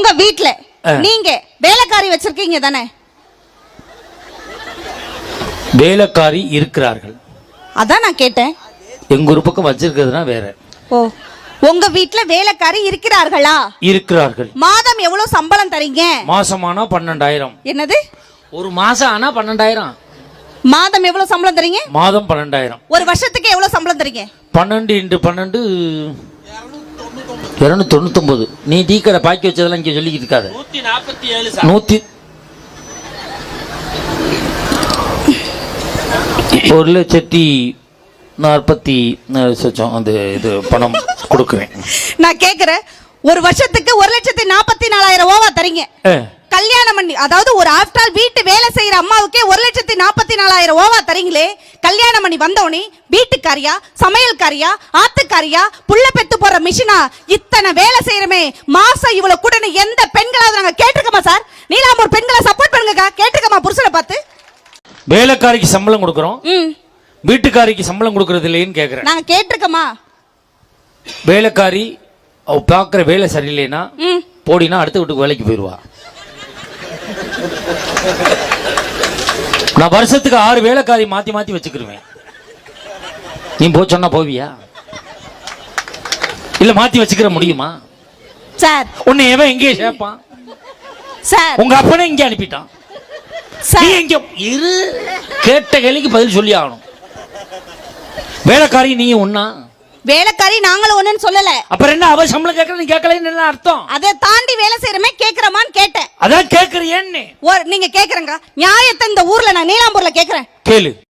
உங்க வீட்ல. நீங்க வேலைக்காரி வச்சிருக்கீங்க தானே? வேலைக்காரி இருக்கிறார்கள். அதான் நான் கேட்டேன். எங்க ஒரு பக்கம் வச்சிருக்கிறதுனா வேற. ஓ உங்க வீட்ல வேலைக்காரி இருக்கிறார்களா? இருக்கிறார்கள். மாதம் எவ்வளவு சம்பளம் தரீங்க? மாசமானா பன்னெண்டாயிரம். என்னது? ஒரு மாசம் ஆனா பன்னெண்டாயிரம். மாதம் எவ்வளவு சம்பளம் தரீங்க? மாதம் பன்னெண்டாயிரம். ஒரு வருஷத்துக்கு எவ்வளவு சம்பளம் தரீங்க? பன்னெண்டு இன்ட்டு பன்னெண்டு இருநூத்தி தொண்ணூத்தொன்பது நீ டீ கடை பாக்கி வச்சதெல்லாம் இங்க சொல்லிக்கிட்டு இருக்காத நூத்தி ஒரு லட்சத்தி நாற்பத்தி லட்சம் அந்த இது பணம் கொடுக்குறேன். நான் கேக்குறேன். ஒரு வருஷத்துக்கு ஒரு லட்சத்தி நாற்பத்தி நாலாயிரம் ஓவா தரீங்க. கல்யாணம் பண்ணி அதாவது ஒரு ஆஃப்டர் வீட்டு வேலை செய்யற அம்மாவுக்கே ஒரு லட்சத்தி நாற்பத்தி நாலாயிரம் ஓவா தரீங்களே. கல்யாணம் பண்ணி வந்தவனே வீட்டுக்காரியா சமையல்காரியா ஆத்துக்காரியா புள்ள போற மிஷினா இத்தனை வேலை செய்யறமே? மாசம் இவ்வளவு கூடன்னு எந்த பெண்களாவது நாங்க கேட்டிருக்கோமா சார்? நீலாம்பூர் பெண்களை சப்போர்ட் பண்ணுங்கக்கா. கேட்டிருக்கோமா புருஷனை பார்த்து? வேலைக்காரிக்கு சம்பளம் கொடுக்குறோம். வீட்டுக்காரிக்கு சம்பளம் கொடுக்கறது இல்லைன்னு கேக்குறேன். நாங்க கேட்டிருக்கோமா? வேலைக்காரி அவ பார்க்குற வேலை சரியில்லைன்னா போடினா அடுத்த வீட்டுக்கு வேலைக்கு போயிடுவா நான் வருஷத்துக்கு ஆறு வேலைக்காரி மாத்தி மாத்தி வச்சுக்கிருவேன். நீ போ சொன்னா போவியா? இல்ல மாத்தி வச்சுக்கிற முடியுமா? சார் உன்னை எவன் எங்கேயே சேர்ப்பான்? சார் உங்க அப்பனே இங்கே அனுப்பிட்டான். நீ எங்க இரு. கேட்ட கேள்விக்கு பதில் சொல்லி ஆகணும். வேலைக்காரி நீ ஒன்னா வேலைக்காரி நாங்களும் ஒண்ணுன்னு சொல்லல. அப்புறம் என்ன அவ சம்பளம் கேட்கற நீ கேட்கலன்னு என்ன அர்த்தம்? அதை தாண்டி வேலை செய்யறமே கேக்குறமான்னு கேட்டேன். அதான் கேட்கறியேன்னு ஒரு நீங்க கேக்குறங்க நியாயத்தை இந்த ஊர்ல நான் நீலாம்பூர்ல கேக்குறேன் கேளு.